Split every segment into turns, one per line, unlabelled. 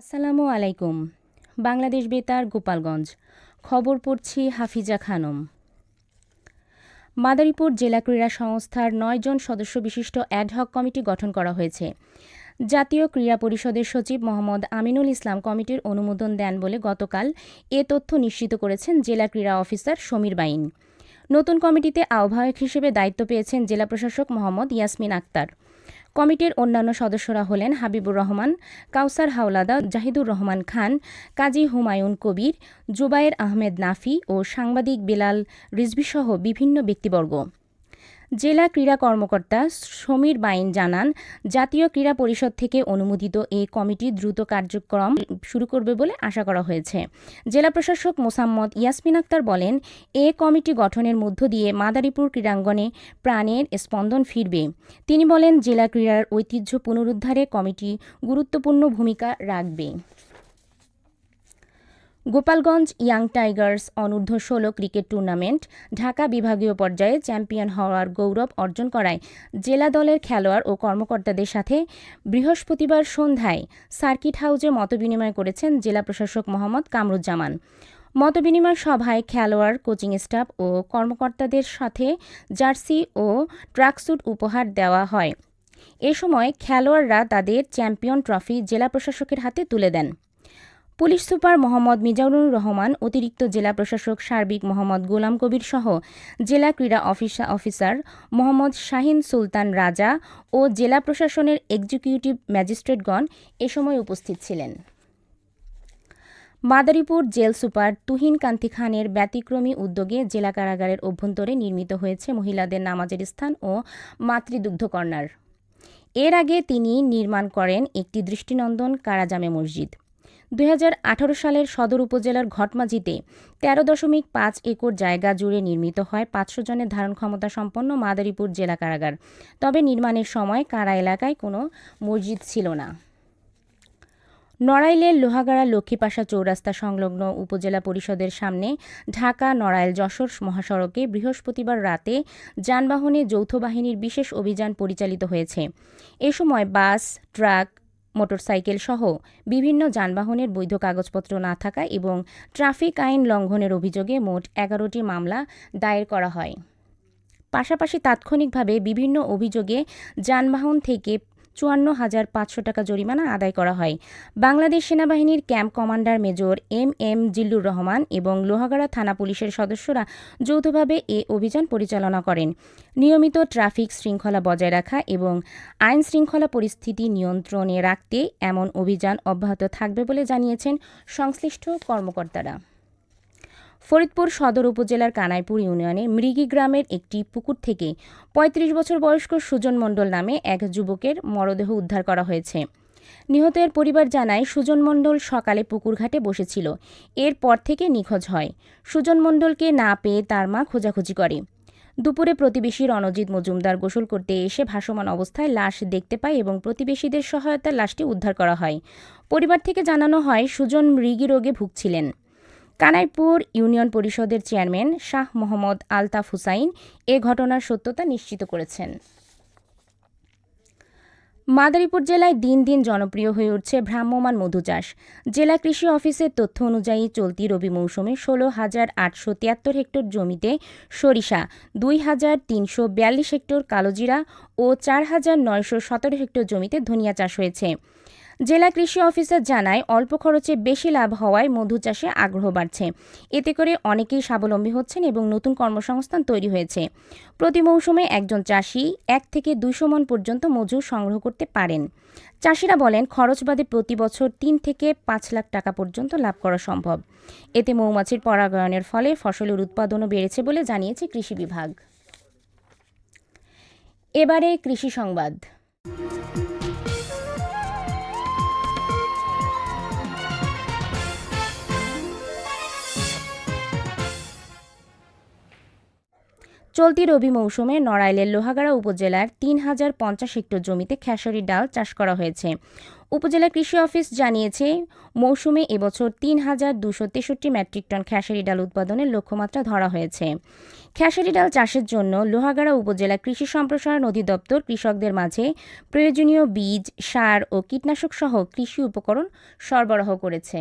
আসসালামু আলাইকুম। বাংলাদেশ বেতার, গোপালগঞ্জ। খবর পড়ছি হাফিজা খানম। মাদারীপুর জেলা ক্রীড়া সংস্থার নয়জন সদস্য বিশিষ্ট অ্যাডহক কমিটি গঠন করা হয়েছে। জাতীয় ক্রীড়া পরিষদের সচিব মোহাম্মদ আমিনুল ইসলাম কমিটির অনুমোদন দেন বলে গতকাল এ তথ্য নিশ্চিত করেছেন জেলা ক্রীড়া অফিসার সমীর বাইন। নতুন কমিটিতে আহ্বায়ক হিসেবে দায়িত্ব পেয়েছেন জেলা প্রশাসক মোহাম্মদ ইয়াসমিন আক্তার। কমিটির অন্যান্য সদস্যরা হলেন হাবিবুর রহমান, কাউসার হাওলাদা, জাহিদুর রহমান খান, কাজী হুমায়ুন কবির, জুবায়ের আহমেদ নাফি ও সাংবাদিক বেলাল রিজভিসহ বিভিন্ন ব্যক্তিবর্গ। জেলা ক্রীড়া কর্মকর্তা সমীর বাইন জানান, জাতীয় ক্রীড়া পরিষদ থেকে অনুমোদিত এই কমিটি দ্রুত কার্যক্রম শুরু করবে বলে আশা করা হয়েছে। জেলা প্রশাসক মোসাম্মদ ইয়াসমিন আক্তার বলেন, এ কমিটি গঠনের মধ্য দিয়ে মাদারীপুর ক্রীড়াঙ্গনে প্রাণের স্পন্দন ফিরবে। তিনি বলেন, জেলা ক্রীড়ার ঐতিহ্য পুনরুদ্ধারে কমিটি গুরুত্বপূর্ণ ভূমিকা রাখবে। গোপালগঞ্জ ইয়াং টাইগার্স অনূর্ধ্ব ষোলো ক্রিকেট টুর্নামেন্ট ঢাকা বিভাগীয় পর্যায়ে চ্যাম্পিয়ন হওয়ার গৌরব অর্জন করায় জেলা দলের খেলোয়াড় ও কর্মকর্তাদের সাথে বৃহস্পতিবার সন্ধ্যায় সার্কিট হাউজে মতবিনিময় করেছেন জেলা প্রশাসক মোহাম্মদ কামরুজ্জামান। মতবিনিময় সভায় খেলোয়াড়, কোচিং স্টাফ ও কর্মকর্তাদের সাথে জার্সি ও ট্রাকস্যুট উপহার দেওয়া হয়। এ সময় খেলোয়াড়রা তাদের চ্যাম্পিয়ন ট্রফি জেলা প্রশাসকের হাতে তুলে দেন। পুলিশ সুপার মোহাম্মদ মিজানুর রহমান, অতিরিক্ত জেলা প্রশাসক সার্বিক মোহাম্মদ গোলাম কবির সহ জেলা ক্রীড়া অফিসা, অফিসার মোহাম্মদ শাহিন সুলতান রাজা ও জেলা প্রশাসনের এক্সিকিউটিভ ম্যাজিস্ট্রেটগণ এ সময় উপস্থিত ছিলেন। মাদারীপুর জেল সুপার তুহিন কান্তি খানের ব্যতিক্রমী উদ্যোগে জেলা কারাগারের অভ্যন্তরে নির্মিত হয়েছে মহিলাদের নামাজের স্থান ও মাতৃদুগ্ধ কর্নার। এর আগে তিনি নির্মাণ করেন একটি দৃষ্টিনন্দন কারাজামে মসজিদ। দুই হাজার আঠারো সালের সদর উপজেলার ঘটমাজিতে তেরো দশমিক পাঁচ একর জায়গা জুড়ে নির্মিত হয় পাঁচশো জনের ধারণ ক্ষমতা সম্পন্ন মাদারীপুর জেলা কারাগার। তবে নির্মাণের সময় কারা এলাকায় কোনো মসজিদ ছিল না। নড়াইলের লোহাগাড়া লক্ষ্মীপাশা চৌরাস্তা সংলগ্ন উপজেলা পরিষদের সামনে ঢাকা, নড়াইল, যশোর মহাসড়কে বৃহস্পতিবার রাতে যানবাহনে যৌথ বাহিনীর বিশেষ অভিযান পরিচালিত হয়েছে। এ সময় বাস, ট্রাক মোটরসাইকেল সহ বিভিন্ন যানবাহনের বৈধ কাগজপত্র না থাকা এবং ট্রাফিক আইন লঙ্ঘনের অভিযোগে মোট এগারোটি মামলা দায়ের করা হয়। পাশাপাশি তাৎক্ষণিকভাবে বিভিন্ন অভিযোগে যানবাহন থেকে চুয়ান্ন হাজার পাঁচশো টাকা জরিমানা আদায় করা হয়। বাংলাদেশ সেনাবাহিনীর camp commander major M M Zillur Rahman এবং লোহাগাড়া থানা পুলিশের সদস্যরা যৌথভাবে এ অভিযান পরিচালনা করেন। নিয়মিত ট্রাফিক শৃঙ্খলা বজায় রাখা এবং আইন শৃঙ্খলা পরিস্থিতি নিয়ন্ত্রণে রাখতে এমন অভিযান অব্যাহত থাকবে বলে জানিয়েছেন সংশ্লিষ্ট কর্মকর্তারা। ফরিদপুর সদর উপজেলার কানাইপুর ইউনিয়নে মৃগি গ্রামের একটি পুকুর থেকে ৩৫ বছর বয়স্ক সুজন মণ্ডল নামে এক যুবকের মরদেহ উদ্ধার করা হয়েছে। নিহতের পরিবার জানায়, সুজন মণ্ডল সকালে পুকুর ঘাটে বসেছিল। এরপর থেকে নিখোঁজ হয়। সুজন মণ্ডলকে না পেয়ে তার মা খোঁজাখুঁজি করে। দুপুরে প্রতিবেশী রণজিৎ মজুমদার গোসল করতে এসে ভাসমান অবস্থায় লাশ দেখতে পায় এবং প্রতিবেশীদের সহায়তায় লাশটি উদ্ধার করা হয়। পরিবার থেকে জানানো হয়, সুজন মৃগী রোগে ভুগছিলেন। কানাইপুর ইউনিয়ন পরিষদের চেয়ারম্যান শাহ মোহাম্মদ আলতাফ হুসাইন এ ঘটনার সত্যতা নিশ্চিত করেছেন। মাদারীপুর জেলায় দিন দিন জনপ্রিয় হয়ে উঠছে ভ্রাম্যমাণ মধু চাষ। জেলা কৃষি অফিসের তথ্য অনুযায়ী চলতি রবি মৌসুমে ষোলো হাজার আটশো তিয়াত্তর হেক্টর জমিতে সরিষা, দুই হাজার তিনশো বিয়াল্লিশ হেক্টর কালোজিরা ও চার হাজার নয়শো সতেরো হেক্টর জমিতে ধনিয়া চাষ হয়েছে। জেলা কৃষি অফিসার জানায়, অল্প খরচে বেশি লাভ হওয়ায় মধু চাষে আগ্রহ বাড়ছে। এতে করে অনেকেই স্বাবলম্বী হচ্ছেন এবং নতুন কর্মসংস্থান তৈরি হয়েছে। প্রতি মৌসুমে একজন চাষি এক থেকে দুইশো মন পর্যন্ত মধু সংগ্রহ করতে পারেন। চাষিরা বলেন, খরচ বাদে প্রতি বছর তিন থেকে পাঁচ লাখ টাকা পর্যন্ত লাভ করা সম্ভব। এতে মৌমাছির পরাগায়নের ফলে ফসলের উৎপাদনও বেড়েছে বলে জানিয়েছে কৃষি বিভাগ। এবারে কৃষি সংবাদ। চলতি রবি মৌসুমে নড়াইলের লোহাগাড়া উপজেলার তিন হাজার পঞ্চাশ হেক্টর জমিতে খেসারি ডাল চাষ করা হয়েছে। উপজেলা কৃষি অফিস জানিয়েছে, মৌসুমে এবছর তিন হাজার দুশো তেষট্টি মেট্রিক টন খেসারি ডাল উৎপাদনের লক্ষ্যমাত্রা ধরা হয়েছে। খেসারি ডাল চাষের জন্য লোহাগাড়া উপজেলা কৃষি সম্প্রসারণ অধিদপ্তর কৃষকদের মাঝে প্রয়োজনীয় বীজ, সার ও কীটনাশক সহ কৃষি উপকরণ সরবরাহ করেছে।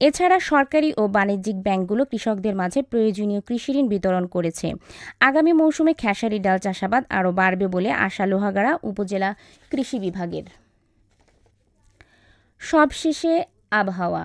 এছাড়া সরকারি ও বাণিজ্যিক ব্যাংকগুলো কৃষকদের মাঝে প্রয়োজনীয় কৃষিঋণ বিতরণ করেছে। আগামী মৌসুমে খেসারি, ডাল চাষাবাদ আরও বাড়বে বলে আশা লোহাগাড়া উপজেলা কৃষি বিভাগের। সবশেষে আবহাওয়া।